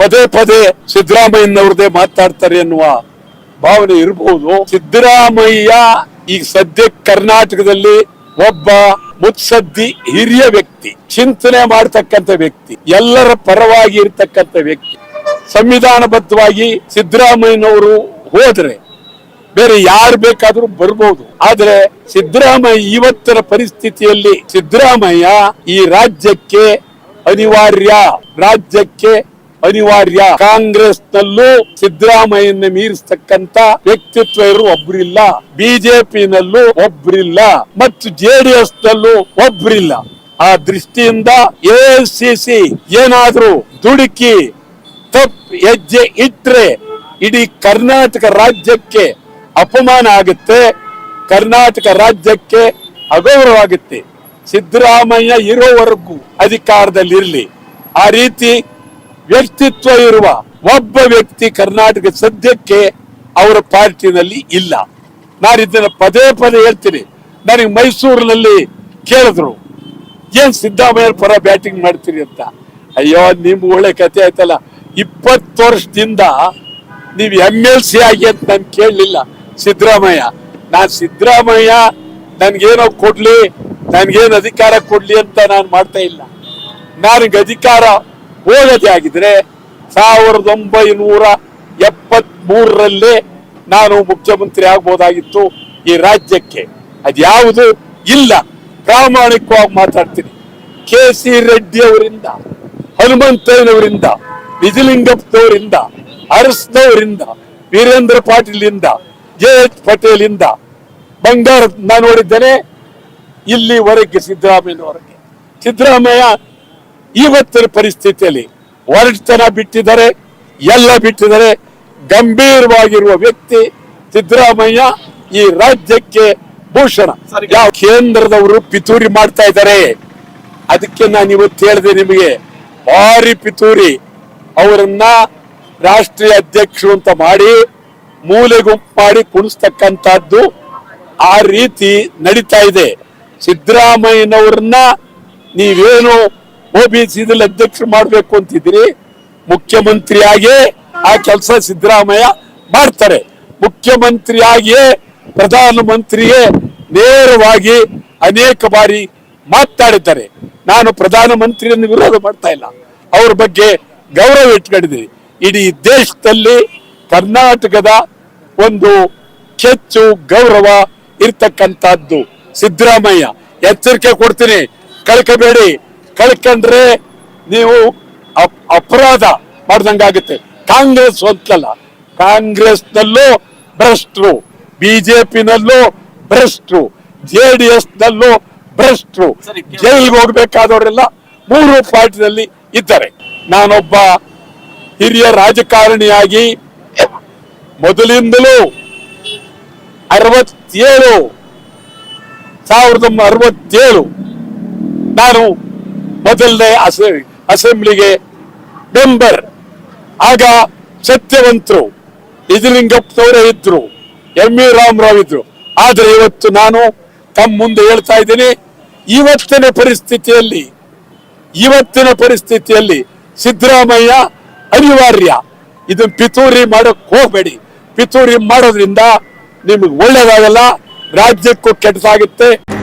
ಪದೇ ಪದೇ ಸಿದ್ದರಾಮಯ್ಯನವ್ರದೇ ಮಾತಾಡ್ತಾರೆ ಎನ್ನುವ ಭಾವನೆ ಇರಬಹುದು. ಸಿದ್ದರಾಮಯ್ಯ ಈಗ ಸದ್ಯ ಕರ್ನಾಟಕದಲ್ಲಿ ಒಬ್ಬ ಮುತ್ಸದ್ದಿ ಹಿರಿಯ ವ್ಯಕ್ತಿ, ಚಿಂತನೆ ಮಾಡತಕ್ಕಂತ ವ್ಯಕ್ತಿ, ಎಲ್ಲರ ಪರವಾಗಿ ಇರ್ತಕ್ಕಂಥ ವ್ಯಕ್ತಿ. ಸಂವಿಧಾನಬದ್ಧವಾಗಿ ಸಿದ್ದರಾಮಯ್ಯನವರು ಹೋದ್ರೆ ಬೇರೆ ಯಾರು ಬೇಕಾದ್ರೂ ಬರ್ಬೋದು. ಆದ್ರೆ ಸಿದ್ದರಾಮಯ್ಯ ಇವತ್ತಿನ ಪರಿಸ್ಥಿತಿಯಲ್ಲಿ ಸಿದ್ದರಾಮಯ್ಯ ಈ ರಾಜ್ಯಕ್ಕೆ ಅನಿವಾರ್ಯ, ರಾಜ್ಯಕ್ಕೆ ಅನಿವಾರ್ಯ. ಕಾಂಗ್ರೆಸ್ ನಲ್ಲೂ ಸಿದ್ದರಾಮಯ್ಯನ ಮೀರಿಸ್ತಕ್ಕಂತ ವ್ಯಕ್ತಿತ್ವ ಇರುವ ಒಬ್ರಿಲ್ಲ. ಬಿಜೆಪಿನಲ್ಲೂ ಒಬ್ರಿಲ್ಲ. ಮತ್ತು ಜೆಡಿಎಸ್ ನಲ್ಲೂ ಒಬ್ರಿಲ್ಲ. ಆ ದೃಷ್ಟಿಯಿಂದ ಎಸಿಸಿ ಏನಾದ್ರೂ ದುಡುಕಿ ತಪ್ಪು ಹೆಜ್ಜೆ ಇಟ್ರೆ ಇಡೀ ಕರ್ನಾಟಕ ರಾಜ್ಯಕ್ಕೆ ಅಪಮಾನ ಆಗುತ್ತೆ. ಕರ್ನಾಟಕ ರಾಜ್ಯಕ್ಕೆ ಅಗೌರವ ಆಗುತ್ತೆ ಸಿದ್ದರಾಮಯ್ಯ ಇರೋವರೆಗೂ ಅಧಿಕಾರದಲ್ಲಿರಲಿ. ಆ ರೀತಿ ವ್ಯಕ್ತಿತ್ವ ಇರುವ ಒಬ್ಬ ವ್ಯಕ್ತಿ ಕರ್ನಾಟಕ ಸದ್ಯಕ್ಕೆ ಅವರ ಪಾರ್ಟಿನಲ್ಲಿ ಇಲ್ಲ. ನಾನು ಇದನ್ನ ಪದೇ ಪದೇ ಹೇಳ್ತೀನಿ. ನನಗೆ ಮೈಸೂರಿನಲ್ಲಿ ಕೇಳಿದ್ರು, ಏನ್ ಸಿದ್ದರಾಮಯ್ಯ ಪರ ಬ್ಯಾಟಿಂಗ್ ಮಾಡ್ತೀರಿ ಅಂತ? ಅಯ್ಯೋ ನಿಮ್ ಒಳ್ಳೆ ಕತೆ ಆಯ್ತಲ್ಲ. ಇಪ್ಪತ್ತು ವರ್ಷದಿಂದ ನೀವು ಎಂ ಎಲ್ ಸಿ ಆಗಿ ಅಂತ ನಾನು ಕೇಳಲಿಲ್ಲ. ಸಿದ್ದರಾಮಯ್ಯ, ನಾನು ಸಿದ್ದರಾಮಯ್ಯ, ನನ್ಗೇನೋ ಕೊಡ್ಲಿ, ನನ್ಗೇನು ಅಧಿಕಾರ ಕೊಡ್ಲಿ ಅಂತ ನಾನು ಮಾಡ್ತಾ ಇಲ್ಲ. ನನಗೆ ಅಧಿಕಾರ ಹೋಗದೆ ಆಗಿದ್ರೆ ಸಾವಿರದ ಒಂಬೈನೂರ ಎಪ್ಪತ್ ಮೂರರಲ್ಲೇ ನಾನು ಮುಖ್ಯಮಂತ್ರಿ ಆಗ್ಬೋದಾಗಿತ್ತು ಈ ರಾಜ್ಯಕ್ಕೆ. ಅದ್ಯಾವುದು? ಇಲ್ಲ. ಪ್ರಾಮಾಣಿಕವಾಗಿ ಮಾತಾಡ್ತೀನಿ. ಕೆ ಸಿ ರೆಡ್ಡಿ ಅವರಿಂದ, ಹನುಮಂತಯ್ಯನವರಿಂದ ನಿಜಲಿಂಗಪ್ಪನವರಿಂದ ಅರಸ್ನವರಿಂದ, ವೀರೇಂದ್ರ ಪಾಟೀಲಿಂದ ಜೆ ಎಚ್ ಪಟೇಲ್ ಇಂದ ಬಂಗಾರ ನಾನು ನೋಡಿದ್ದೇನೆ. ಇಲ್ಲಿವರೆಗೆ ಸಿದ್ದರಾಮಯ್ಯನವರೆಗೆ. ಸಿದ್ದರಾಮಯ್ಯ ಇವತ್ತಿನ ಪರಿಸ್ಥಿತಿಯಲ್ಲಿ ಹೊರಟತನ ಬಿಟ್ಟಿದ್ದಾರೆ ಎಲ್ಲ ಬಿಟ್ಟಿದ್ದಾರೆ ಗಂಭೀರವಾಗಿರುವ ವ್ಯಕ್ತಿ ಸಿದ್ದರಾಮಯ್ಯ ಈ ರಾಜ್ಯಕ್ಕೆ ಭೂಷಣ. ಯಾವ ಕೇಂದ್ರದವರು ಪಿತೂರಿ ಮಾಡ್ತಾ ಇದ್ದಾರೆ? ಅದಕ್ಕೆ ನಾನು ಇವತ್ತು ಹೇಳಿದೆ ನಿಮಗೆ ಭಾರಿ ಪಿತೂರಿ. ಅವರನ್ನ ರಾಷ್ಟ್ರೀಯ ಅಧ್ಯಕ್ಷರು ಅಂತ ಮಾಡಿ ಮೂಲೆ ಗುಂಪು ಮಾಡಿ ಕುಣಿಸ್ತಕ್ಕಂಥದ್ದು ಆ ರೀತಿ ನಡೀತಾ ಇದೆ. ಸಿದ್ದರಾಮಯ್ಯನವ್ರನ್ನ ನೀವೇನು ಓಬಿಸಿದಲ್ಲಿ ಅಧ್ಯಕ್ಷರು ಮಾಡಬೇಕು ಅಂತಿದ್ದೀರಿ ಮುಖ್ಯಮಂತ್ರಿಯಾಗಿ ಆ ಕೆಲಸ ಸಿದ್ದರಾಮಯ್ಯ ಮಾಡ್ತಾರೆ. ಮುಖ್ಯಮಂತ್ರಿಯಾಗಿಯೇ ಪ್ರಧಾನಮಂತ್ರಿಯೇ ನೇರವಾಗಿ ಅನೇಕ ಬಾರಿ ಮಾತಾಡಿದ್ದಾರೆ. ನಾನು ಪ್ರಧಾನಮಂತ್ರಿಯನ್ನು ವಿರೋಧ ಮಾಡ್ತಾ ಇಲ್ಲ. ಅವ್ರ ಬಗ್ಗೆ ಗೌರವ ಇಟ್ಕೊಂಡಿದ್ದೀನಿ. ಇಡೀ ದೇಶದಲ್ಲಿ ಕರ್ನಾಟಕದ ಒಂದು ಕೆಚ್ಚು ಗೌರವ ಇರ್ತಕ್ಕಂಥದ್ದು ಸಿದ್ದರಾಮಯ್ಯ. ಎಚ್ಚರಿಕೆ ಕೊಡ್ತೀನಿ. ಕಳ್ಕಬೇಡಿ. ಕಳ್ಕೊಂಡ್ರೆ ನೀವು ಅಪ್- ಅಪರಾಧ ಮಾಡ್ದಂಗಾಗುತ್ತೆ ಕಾಂಗ್ರೆಸ್ ಅಂತಲ್ಲ ಕಾಂಗ್ರೆಸ್ನಲ್ಲೂ ಭ್ರಷ್ಟರು ಬಿಜೆಪಿನಲ್ಲೂ ಭ್ರಷ್ಟರು ಜೆ ಡಿ ಎಸ್ ನಲ್ಲೂ ಭ್ರಷ್ಟರು. ಜೈಲಿಗೆ ಹೋಗ್ಬೇಕಾದವರೆಲ್ಲ ಮೂರು ಪಾರ್ಟಿನಲ್ಲಿ ಇದ್ದಾರೆ. ನಾನೊಬ್ಬ ಹಿರಿಯ ರಾಜಕಾರಣಿಯಾಗಿ ಮೊದಲಿಂದಲೂ ಅರವತ್ತೇಳು ಸಾವಿರದ ಅರವತ್ತೇಳು ನಾನು ಮೊದಲನೇ ಅಸೆ- ಅಸೆಂಬ್ಲಿಗೆ ಮೆಂಬರ್. ಆಗ ಸತ್ಯವಂತರು ನಿಜಲಿಂಗಪ್ಪನವರೇ ಇದ್ರು ಎಂ ವಿ ರಾಮರಾವ್ ಇದ್ರು. ಆದ್ರೆ ಇವತ್ತು ನಾನು ತಮ್ಮ ಮುಂದೆ ಹೇಳ್ತಾ ಇದ್ದೀನಿ, ಇವತ್ತಿನ ಪರಿಸ್ಥಿತಿಯಲ್ಲಿ ಇವತ್ತಿನ ಪರಿಸ್ಥಿತಿಯಲ್ಲಿ ಸಿದ್ದರಾಮಯ್ಯ ಅನಿವಾರ್ಯ. ಇದನ್ನ ಪಿತೂರಿ ಮಾಡಕ್ ಹೋಗ್ಬೇಡಿ. ಪಿತೂರಿ ಮಾಡೋದ್ರಿಂದ ನಿಮ್ಗೆ ಒಳ್ಳೇದಾಗಲ್ಲ, ರಾಜ್ಯಕ್ಕೂ ಕೆಟ್ಟದಾಗುತ್ತೆ.